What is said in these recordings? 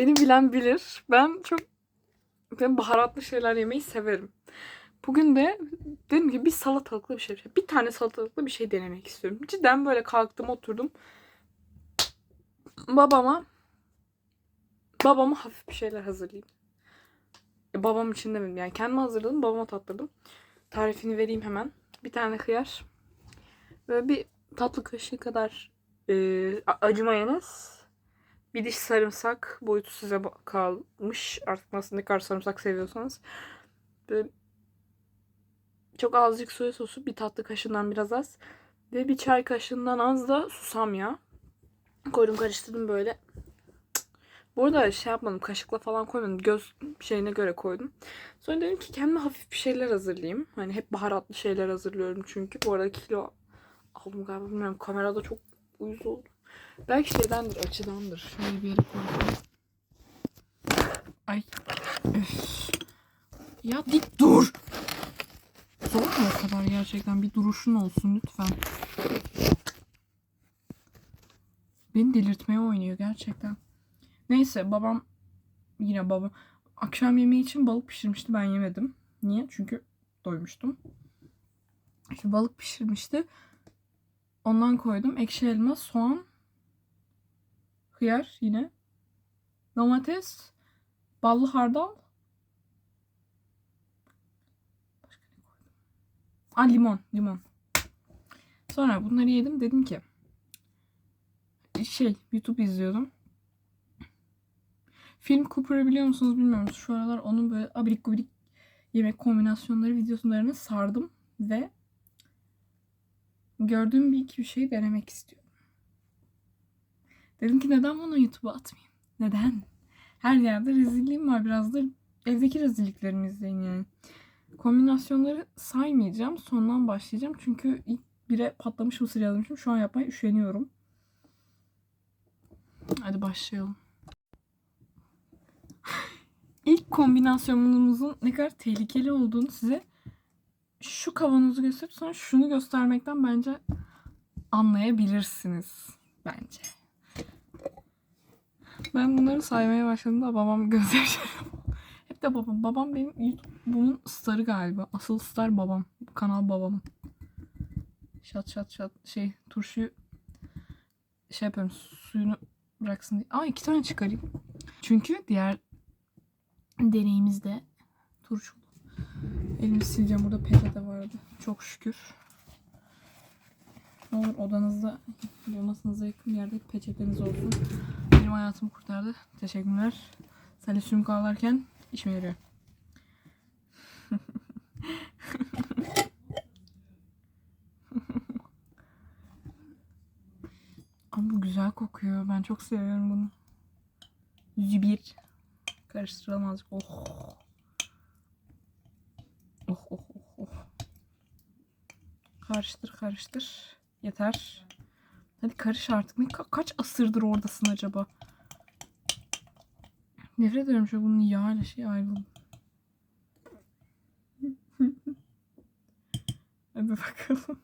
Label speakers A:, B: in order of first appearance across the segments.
A: Beni bilen bilir. Ben çok ben baharatlı şeyler yemeyi severim. Bugün de dedim ki bir salatalıklı bir şey. Bir tane salatalıklı bir şey denemek istiyorum. Cidden böyle kalktım oturdum. Babama babama hafif bir şeyler hazırlayayım. E, babam için demedim yani kendim hazırladım babama tattırdım. Tarifini vereyim hemen. Bir tane hıyar. Böyle bir tatlı kaşığı kadar e, acı mayonez. Bir diş sarımsak boyutu size kalmış. Artık nasıl ne kadar sarımsak seviyorsanız. Böyle çok azıcık soya sosu. Bir tatlı kaşığından biraz az. Ve bir çay kaşığından az da susam ya. Koydum karıştırdım böyle. Bu arada şey yapmadım kaşıkla falan koymadım. Göz şeyine göre koydum. Sonra dedim ki kendime hafif bir şeyler hazırlayayım. Hani hep baharatlı şeyler hazırlıyorum çünkü. Bu arada kilo aldım galiba bilmiyorum. Kamerada çok uyuz oldu. Belki şeydendir, açıdandır. Şöyle bir yere koyayım. Ay. Üf. Ya dik dur. Zor mu o kadar gerçekten? Bir duruşun olsun lütfen. Beni delirtmeye oynuyor gerçekten. Neyse babam yine babam akşam yemeği için balık pişirmişti ben yemedim. Niye? Çünkü doymuştum. İşte balık pişirmişti. Ondan koydum. Ekşi elma, soğan, hıyar yine. Domates, ballı hardal. Başka? Aa limon, limon. Sonra bunları yedim. Dedim ki şey YouTube izliyordum. Film Cooper'ı biliyor musunuz bilmiyorum. Şu aralar onun böyle abidik gubidik yemek kombinasyonları videolarını sardım ve gördüğüm bir iki bir şeyi denemek istiyorum. Dedim ki neden bunu YouTube'a atmayayım? Neden? Her yerde rezilliğim var. Biraz da evdeki rezilliklerimi izleyin yani. Kombinasyonları saymayacağım. Sondan başlayacağım. Çünkü ilk bire patlamış mısır yazmışım. Şu an yapmaya üşeniyorum. Hadi başlayalım. İlk kombinasyonumuzun ne kadar tehlikeli olduğunu size şu kavanozu gösterip sonra şunu göstermekten bence anlayabilirsiniz. Bence. Ben bunları saymaya başladığımda babam gözyaşlarım. Hep de babam. Babam benim YouTube'umun starı galiba. Asıl star babam. Kanal babamın. Şat şat şat şey turşuyu şey yapıyorum suyunu bıraksın diye. Aa iki tane çıkarayım. Çünkü diğer deneyimizde turşulu. Elimi sileceğim. Burada peçete vardı. Çok şükür. Ne olur odanızda, masanıza yakın bir yerde peçeteniz olsun. Benim hayatımı kurtardı. Teşekkürler. Salisyum ağlarken işime yarıyor. Ama bu güzel kokuyor. Ben çok seviyorum bunu. Zübir. Karıştıralım azıcık. Oh. Oh oh oh oh. Karıştır karıştır. Yeter. Hadi karış artık. Ne ka- kaç asırdır oradasın acaba? Nefret ediyorum şu bunun yağıyla şey ayrıldı. Hadi bakalım.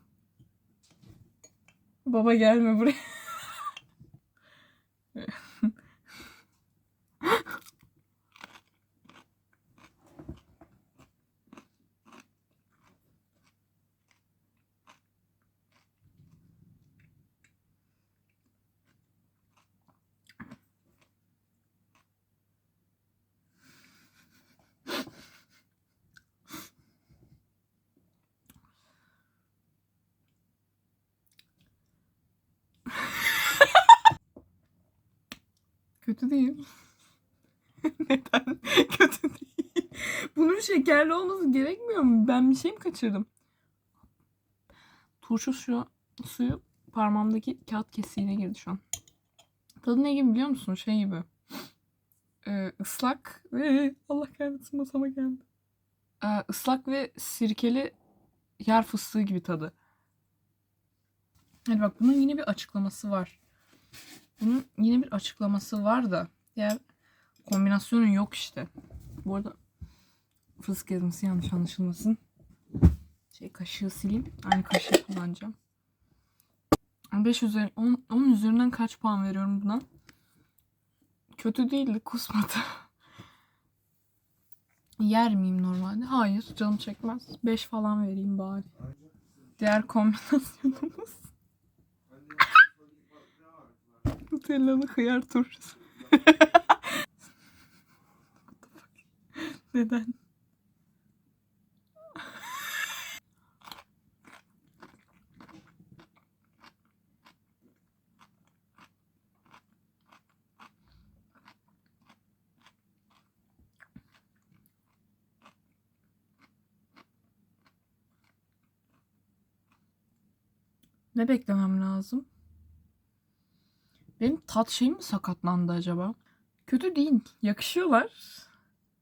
A: Baba gelme buraya. Kötü değil. Neden? Kötü değil. Bunun şekerli olması gerekmiyor mu? Ben bir şey mi kaçırdım? Turşu şu suyu parmağımdaki kağıt kesiğine girdi şu an. Tadı ne gibi biliyor musun? Şey gibi. Ee, ıslak ve Allah kahretsin masama geldi. Ee, ıslak ve sirkeli yer fıstığı gibi tadı. Hadi bak bunun yine bir açıklaması var. Bunun yine bir açıklaması var da diğer kombinasyonun yok işte. Bu arada fıstık ezmesi yanlış anlaşılmasın. Şey kaşığı sileyim. Aynı kaşığı kullanacağım. 5 üzeri 10, 10 üzerinden kaç puan veriyorum buna? kötü değildi kusmadı. Yer miyim normalde? Hayır canım çekmez. 5 falan vereyim bari. Diğer kombinasyonumuz. Nutellalı hıyar turşusu. Neden? Ne beklemem lazım? Tat şeyim mi sakatlandı acaba? Kötü değil. Yakışıyorlar.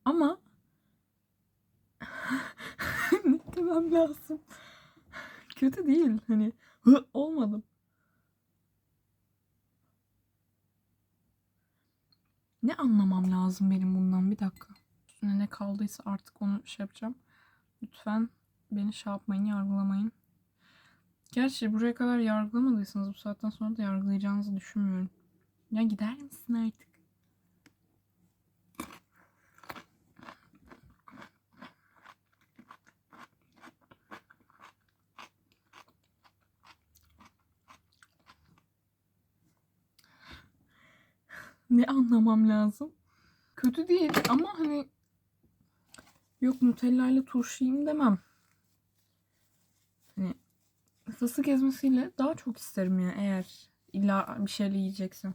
A: Ama ne demem lazım? Kötü değil. Hani olmadım. Ne anlamam lazım benim bundan? Bir dakika. Üstüne ne kaldıysa artık onu şey yapacağım. Lütfen beni şey yapmayın, yargılamayın. Gerçi buraya kadar yargılamadıysanız bu saatten sonra da yargılayacağınızı düşünmüyorum. Ya gider misin artık? Ne anlamam lazım? Kötü değil ama hani yok Nutella ile turşu demem. Hani fıstık ezmesiyle daha çok isterim ya eğer illa bir şeyle yiyeceksem.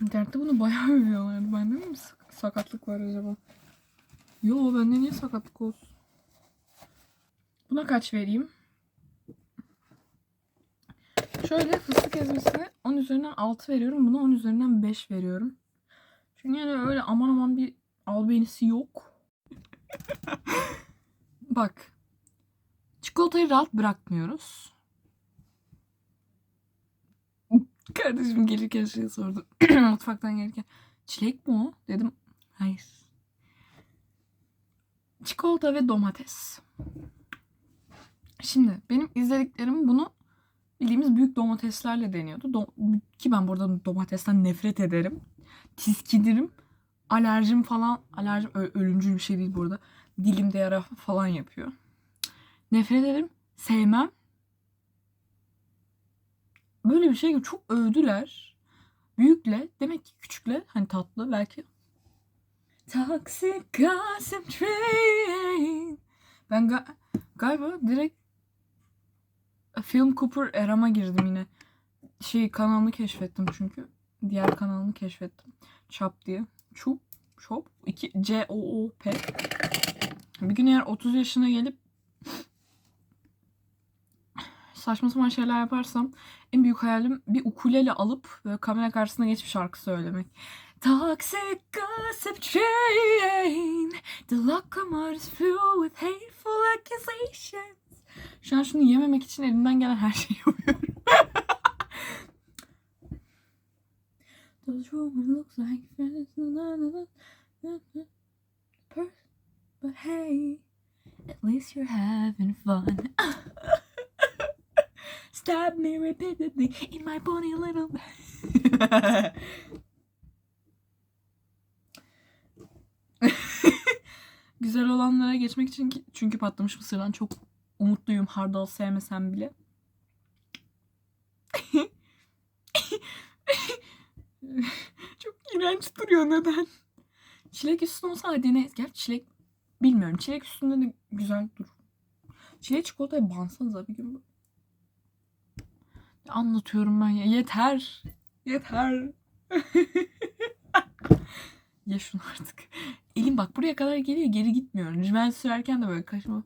A: İnternette bunu bayağı övüyorlardı. Bende mi sak- sakatlık var acaba? Yo bende niye sakatlık olsun? Buna kaç vereyim? Şöyle fıstık ezmesine 10 üzerinden 6 veriyorum. Buna 10 üzerinden 5 veriyorum. Çünkü yani öyle aman aman bir albenisi yok. Bak. Çikolatayı rahat bırakmıyoruz. Kardeşim gelirken şey sordu. Mutfaktan gelirken. Çilek mi o? Dedim. Hayır. Çikolata ve domates. Şimdi benim izlediklerim bunu bildiğimiz büyük domateslerle deniyordu. Do- ki ben burada domatesten nefret ederim. Tiskinirim. Alerjim falan. Alerjim ölümcül bir şey değil burada. Dilimde yara falan yapıyor. Nefret ederim. Sevmem. Böyle bir şey çok övdüler. Büyükle demek ki küçükle hani tatlı belki. Toxic train. Ben ga- galiba direkt Film Cooper erama girdim yine. Şey kanalını keşfettim çünkü. Diğer kanalını keşfettim. Chop diye. Chup. Chop. 2 C O O P. Bir gün eğer 30 yaşına gelip saçma sapan şeyler yaparsam en büyük hayalim bir ukulele alıp böyle kamera karşısına geçip şarkı söylemek. Toxic gossip train The locomotive's filled with hateful accusations Şu an şunu yememek için elimden gelen her şeyi yapıyorum. Those But hey, at least you're having fun. Stab me repeatedly in my bony little. Güzel olanlara geçmek için çünkü patlamış mısırdan çok umutluyum hardal sevmesem bile. çok iğrenç duruyor neden? Çilek üstüne olsa hadi dene. Gerçi çilek bilmiyorum. Çilek üstünde de güzel durur. Çilek bir gün. Ne anlatıyorum ben ya. Yeter. Yeter. Ye şunu artık. Elim bak buraya kadar geliyor geri gitmiyor. Rimel sürerken de böyle kaşıma.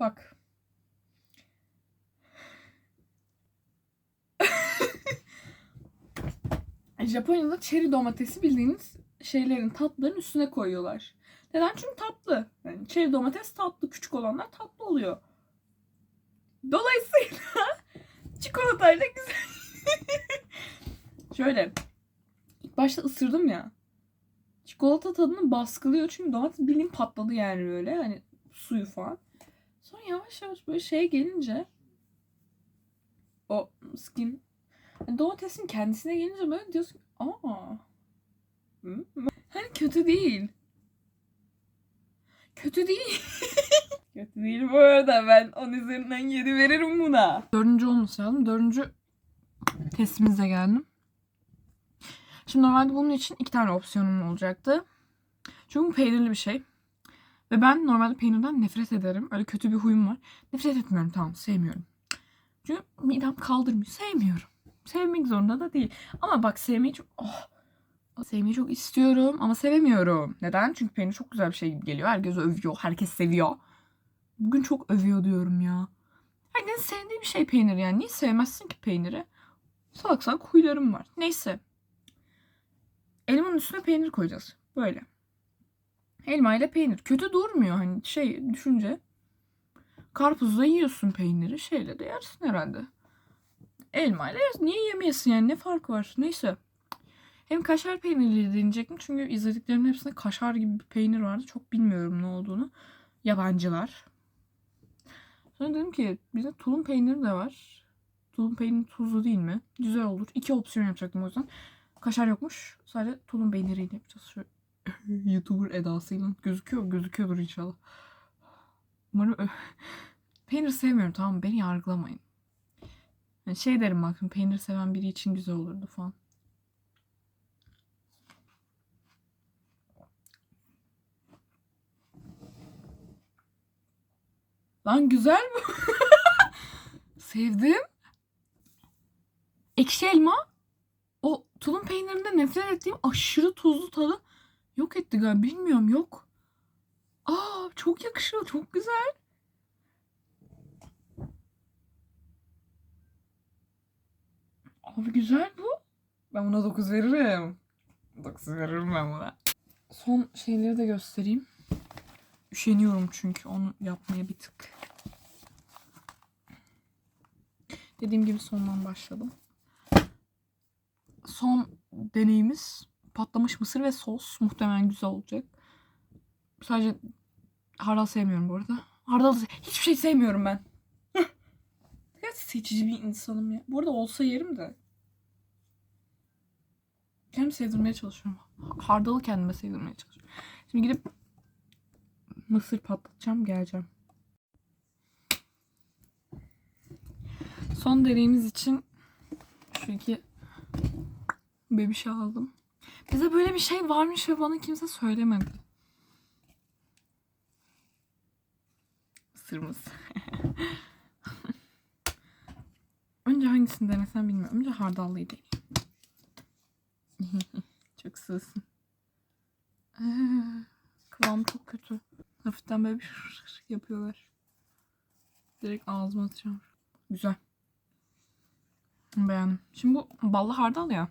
A: Bak. Japonya'da çeri domatesi bildiğiniz şeylerin tatların üstüne koyuyorlar.
B: Neden? Çünkü tatlı. Yani çeri domates tatlı. Küçük olanlar tatlı oluyor. Dolayısıyla çikolatayla güzel. Şöyle. ilk başta ısırdım ya. Çikolata tadını baskılıyor çünkü domates bildiğin patladı yani böyle. Hani suyu falan. Sonra yavaş yavaş böyle şeye gelince o skin hani domatesin kendisine gelince böyle diyorsun aa hani kötü değil. Kötü değil. kötü değil bu arada. Ben 10 üzerinden 7 veririm buna. Dördüncü olması lazım. Dördüncü testimizle geldim. Şimdi normalde bunun için iki tane opsiyonum olacaktı. Çünkü bu peynirli bir şey. Ve ben normalde peynirden nefret ederim. Öyle kötü bir huyum var. Nefret etmiyorum tamam sevmiyorum. Çünkü midem kaldırmıyor. Sevmiyorum. Sevmek zorunda da değil. Ama bak sevmeyi çok... Oh, sevmeyi çok istiyorum ama sevemiyorum. Neden? Çünkü peynir çok güzel bir şey gibi geliyor. Herkes övüyor. Herkes seviyor. Bugün çok övüyor diyorum ya. Herkesin sevdiği bir şey peynir yani. Niye sevmezsin ki peyniri? Salak salak huylarım var. Neyse. Elmanın üstüne peynir koyacağız. Böyle. Elma ile peynir. Kötü durmuyor hani şey düşünce. Karpuzla yiyorsun peyniri. Şeyle de yersin herhalde. Elma ile. Niye yemeyesin yani? Ne fark var? Neyse. Hem kaşar peynirleri deneyecektim. Çünkü izlediklerimin hepsinde kaşar gibi bir peynir vardı. Çok bilmiyorum ne olduğunu. Yabancılar. Sonra dedim ki bize tulum peyniri de var. Tulum peyniri tuzlu değil mi? Güzel olur. İki opsiyon yapacaktım o yüzden. Kaşar yokmuş. Sadece tulum peyniriyle yapacağız. Şu YouTuber edasıyla. Gözüküyor Gözüküyordur inşallah. Umarım ö- peynir sevmiyorum tamam mı? Beni yargılamayın. Yani şey derim bak peynir seven biri için güzel olurdu falan. Lan güzel bu. Sevdim. Ekşi elma. O tulum peynirinde nefret ettiğim aşırı tuzlu tadı yok etti galiba. Bilmiyorum yok. Aa çok yakışıyor. Çok güzel. Abi güzel bu. Ben buna 9 veririm. 9 veririm ben buna. Son şeyleri de göstereyim. Üşeniyorum çünkü onu yapmaya bir tık. Dediğim gibi sondan başladım. Son deneyimiz patlamış mısır ve sos. Muhtemelen güzel olacak. Sadece hardal sevmiyorum bu arada. Hardal hiçbir şey sevmiyorum ben. Gerçi seçici bir insanım ya. Bu arada olsa yerim de. Kendimi sevdirmeye çalışıyorum. Hardalı kendime sevdirmeye çalışıyorum. Şimdi gidip mısır patlatacağım geleceğim. Son deneyimiz için şu iki bebiş aldım. Bize böyle bir şey varmış ve bana kimse söylemedi. Mısırımız. Önce hangisini denesem bilmiyorum. Önce hardallıyı deneyeyim. çok sığsın. Ee, kıvam çok kötü. Hafiften böyle bir yapıyorlar. Direkt ağzıma atacağım. Güzel. Beğendim. Şimdi bu ballı hardal ya.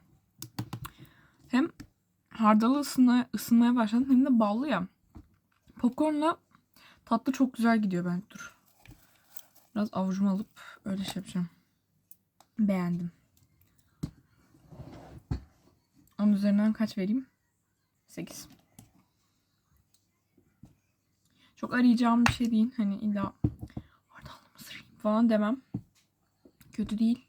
B: Hardalı ısınmaya, ısınmaya başladım hem de ballı ya. Popcornla tatlı çok güzel gidiyor ben. Dur. Biraz avucuma alıp öyle şey yapacağım. Beğendim. Onun üzerinden kaç vereyim? 8. Çok arayacağım bir şey değil. Hani illa hardallı mısır falan demem. Kötü değil.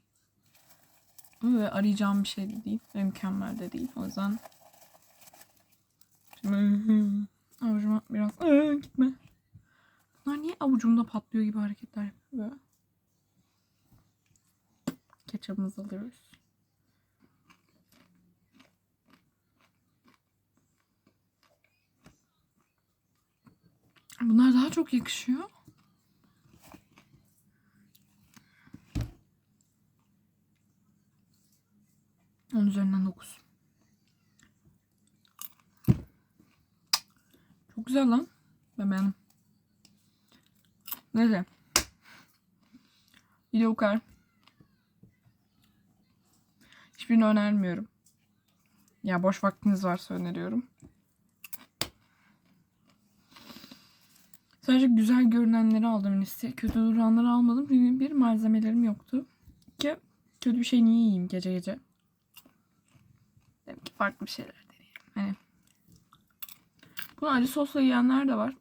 B: Ama arayacağım bir şey de değil. Mükemmel de değil. O yüzden avucuma biraz Aa, gitme. Bunlar niye avucumda patlıyor gibi hareketler yapıyor? Ketçapımızı alıyoruz. Bunlar daha çok yakışıyor. Onun üzerinden 9. Çok güzel lan. Ben beğendim. Neyse. Video bu kadar. Hiçbirini önermiyorum. Ya boş vaktiniz varsa öneriyorum. Sadece güzel görünenleri aldım listeye. Kötü duranları almadım. Çünkü bir malzemelerim yoktu. İki kötü bir şey niye yiyeyim gece gece? Dedim ki farklı bir şeyler deneyeyim. Hani bunu acı sosla yiyenler de var.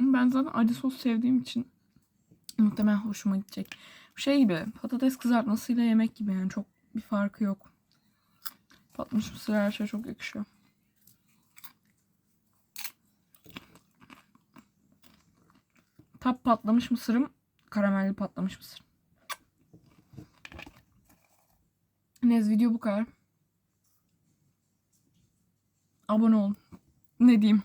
B: Ben zaten acı sos sevdiğim için muhtemelen hoşuma gidecek. Şey gibi patates kızartmasıyla yemek gibi yani çok bir farkı yok. Patmış mısır her şey çok yakışıyor. Tap patlamış mısırım, karamelli patlamış mısır. Neyse video bu kadar. Abone olun. Ne diyeyim?